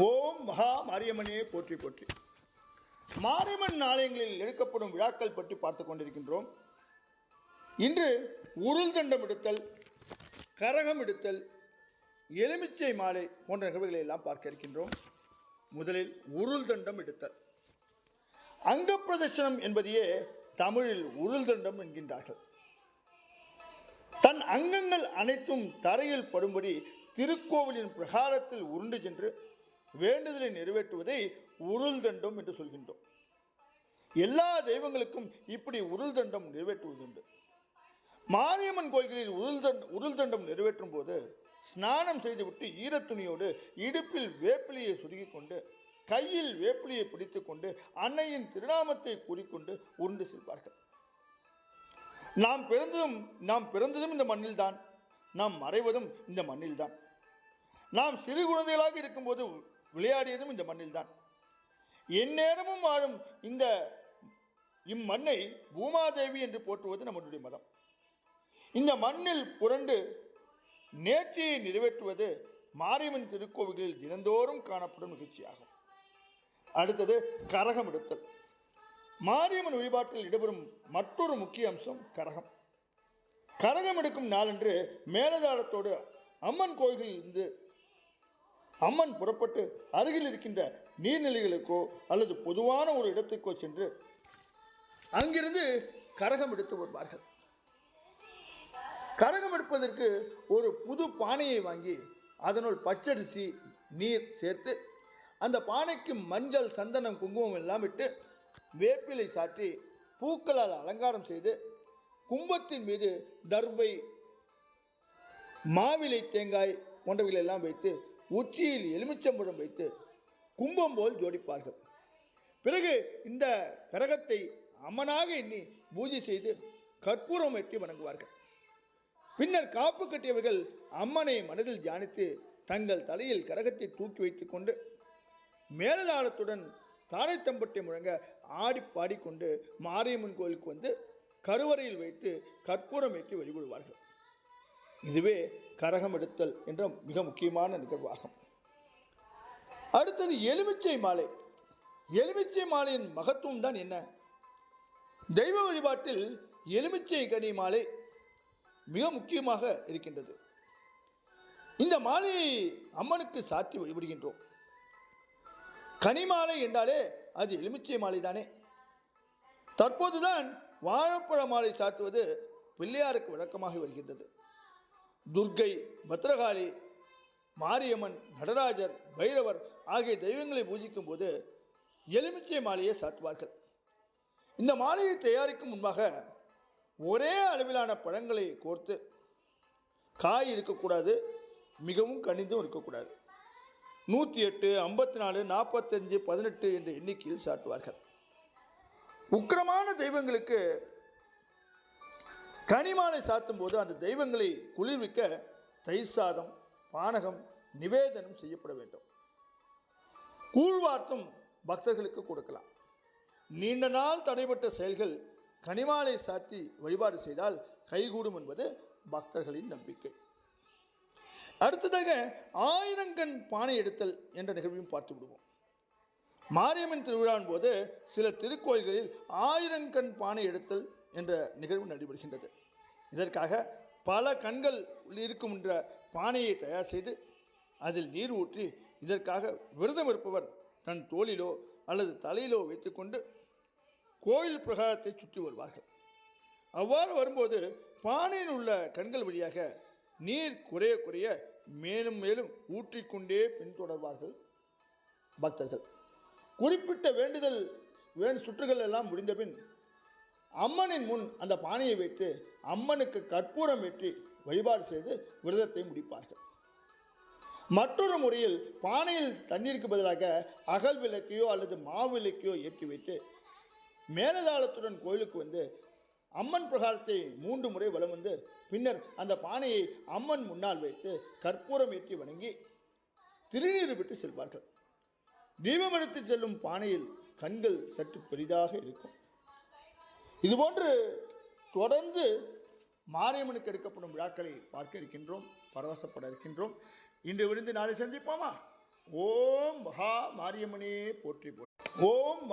ஓம் மகா மாரியம்மனே போற்றி போற்றி. மாரியம்மன் ஆலயங்களில் எடுக்கப்படும் விழாக்கள் பற்றி பார்த்து கொண்டிருக்கின்றோம். இன்று உருள் தண்டம் எடுத்தல் கரகம் எடுத்தல் எலுமிச்சை மாலை போன்ற நிகழ்வுகளை எல்லாம் பார்க்க இருக்கின்றோம். முதலில் உருள் தண்டம் எடுத்தல். அங்கப்பிரதர்ஷனம் என்பதையே தமிழில் உருள் தண்டம் என்கின்றார்கள். தன் அங்கங்கள் அனைத்தும் தரையில் படும்படி திருக்கோவிலின் பிரகாரத்தில் உருண்டு சென்று வேண்டுதலை நிறைவேற்றுவதை உருள் தண்டம் என்று சொல்கின்றோம். எல்லா தெய்வங்களுக்கும் இப்படி உருள் தண்டம் நிறைவேற்றுவதுண்டு மாரியம்மன் கோயில்களில் உருள் தண்ட உருள் தண்டம் நிறைவேற்றும் போது ஸ்நானம் செய்துவிட்டு ஈரத்துணியோடு இடுப்பில் வேப்பிலையை சுருகி கொண்டு கையில் வேப்பிலையை பிடித்துக்கொண்டு அன்னையின் திருநாமத்தை கூறிக்கொண்டு உருண்டு செல்வார்கள். நாம் பிறந்ததும் நாம் பிறந்ததும் இந்த மண்ணில்தான். நாம் மறைவதும் இந்த மண்ணில்தான். நாம் சிறு குழந்தைகளாக இருக்கும்போது விளையாடியதும் இந்த மண்ணில்தான் எந்நேரமும் வாழும் இந்த இம்மண்ணை பூமாதேவி என்று போற்றுவது நம்முடைய மதம். இந்த மண்ணில் புரண்டு நேர்ச்சியை நிறைவேற்றுவது மாரியம்மன் திருக்கோவில்களில் தினந்தோறும் காணப்படும் நிகழ்ச்சியாகும். அடுத்தது கரகம் எடுத்தல். மாரியம்மன் வழிபாட்டில் இடம்பெறும் மற்றொரு முக்கிய அம்சம் கரகம். கரகம் எடுக்கும் நாளன்று மேலதாளத்தோடு அம்மன் கோயிலில் இருந்து அம்மன் புறப்பட்டு அருகில் இருக்கின்ற நீர்நிலைகளுக்கோ அல்லது பொதுவான ஒரு இடத்துக்கோ சென்று அங்கிருந்து கரகம் எடுத்து வருவார்கள். கரகம் எடுப்பதற்கு ஒரு புது பானையை வாங்கி அதனுள் பச்சரிசி நீர் சேர்த்து அந்த பானைக்கு மஞ்சள் சந்தனம் குங்குமம் எல்லாம் விட்டு வேப்பிலை சாற்றி பூக்களால் அலங்காரம் செய்து கும்பத்தின் மீது தர்பை மாவிலை தேங்காய் போன்றவைகள் எல்லாம் வைத்து உச்சியில் எலுமிச்சம்பழம் வைத்து கும்பம் போல் ஜோடிப்பார்கள். பிறகு இந்த கரகத்தை அம்மனாக எண்ணி பூஜை செய்து கற்பூரம் வெட்டி வணங்குவார்கள். பின்னர் காப்பு கட்டியவர்கள் அம்மனை மனதில் தியானித்து தங்கள் தலையில் கரகத்தை தூக்கி வைத்துக் கொண்டு மேலதாளத்துடன் தாரைத்தம்பட்டை முழங்க ஆடி பாடிக்கொண்டு மாரியம்மன் கோயிலுக்கு வந்து கருவறையில் வைத்து கற்பூரம் ஏற்றி வழிபடுவார்கள். இதுவே கரகம் எடுத்தல் என்ற மிக முக்கியமான நிகழ்வாகும். அடுத்தது எலுமிச்சை மாலை. எலுமிச்சை மாலையின் மகத்துவம் தான் என்ன? தெய்வ வழிபாட்டில் எலுமிச்சை கனி மாலை மிக முக்கியமாக இருக்கின்றது. இந்த மாலையை அம்மனுக்கு சாற்றி வழிபடுகின்றோம். கனிமாலை என்றாலே அது எலுமிச்சை மாலை தானே. தற்போதுதான் வாழைப்பழ மாலை சாத்துவது பிள்ளையாருக்கு வழக்கமாக வருகின்றது. துர்க்கை பத்ரகாளி மாரியம்மன் நடராஜர் பைரவர் ஆகிய தெய்வங்களை பூஜிக்கும் போது எலுமிச்சை மாலையை சாத்துவார்கள். இந்த மாலையை தயாரிக்கும் முன்பாக ஒரே அளவிலான பழங்களை கோர்த்து காய் இருக்கக்கூடாது மிகவும் கனிந்தும் இருக்கக்கூடாது. நூற்றி எட்டு ஐம்பத்தி நாலு நாற்பத்தஞ்சு பதினெட்டு என்ற எண்ணிக்கையில் சாட்டுவார்கள் உக்கிரமான தெய்வங்களுக்கு கனிமாலை சாத்தும் போது அந்த தெய்வங்களை குளிர்விக்க தயிர் சாதம் பானகம் நிவேதனம் செய்யப்பட வேண்டும். கூழ்வார்த்தும் பக்தர்களுக்கு கொடுக்கலாம். நீண்ட நாள் தடைப்பட்ட செயல்கள் கனிமாலை சாத்தி வழிபாடு செய்தால் கைகூடும் என்பது பக்தர்களின் நம்பிக்கை. அடுத்ததாக ஆயிரங்கண் பானை எடுத்தல் என்ற நிகழ்வையும் பார்த்து விடுவோம். மாரியம்மன் திருவிழாவின் போது சில திருக்கோயில்களில் ஆயிரங்கண் பானை எடுத்தல் என்ற நிகழ்வு நடைபெறுகின்றது. இதற்காக பல கண்கள் இருக்கும் என்ற பானையை தயார் செய்து அதில் நீர் ஊற்றி இதற்காக விரதம் இருப்பவர் தன் தோளிலோ அல்லது தலையிலோ வைத்துக்கொண்டு கோயில் பிரகாரத்தை சுற்றி வருவார்கள். அவ்வாறு வரும்போது பானையில் உள்ள கண்கள் வழியாக நீர் குறைய குறைய மேலும் மேலும் ஊற்றிக்கொண்டே பின்தொடர்வார்கள் பக்தர்கள். குறிப்பிட்ட வேண்டுதல் வேண் சுற்றுகள் எல்லாம் முடிந்தபின் அம்மனின் முன் அந்த பானையை வைத்து அம்மனுக்கு கற்பூரம் ஏற்றி வழிபாடு செய்து விரதத்தை முடிப்பார்கள். மற்றொரு முறையில் பானையில் தண்ணீருக்கு பதிலாக அகல் விளக்கையோ அல்லது மாவிளக்கையோ ஏற்றி வைத்து மேலதாளத்துடன் கோயிலுக்கு வந்து அம்மன் பிரகாரத்தை மூன்று முறை வலம் வந்து பின்னர் அந்த பானையை அம்மன் முன்னால் வைத்து கற்பூரம் ஏற்றி வணங்கி திருநீர் விட்டு செல்வார்கள். தீபம் எடுத்து செல்லும் பானையில் கண்கள் சற்று பெரிதாக இருக்கும். இதுபோன்று தொடர்ந்து மாரியம்மனுக்கு எடுக்கப்படும் விழாக்களை பார்க்க இருக்கின்றோம் பரவசப்பட இருக்கின்றோம். இன்று விருந்து நாளை சந்திப்போமா? ஓம் மகா மாரியம்மனே போற்றி போற்றி. ஓம் மகா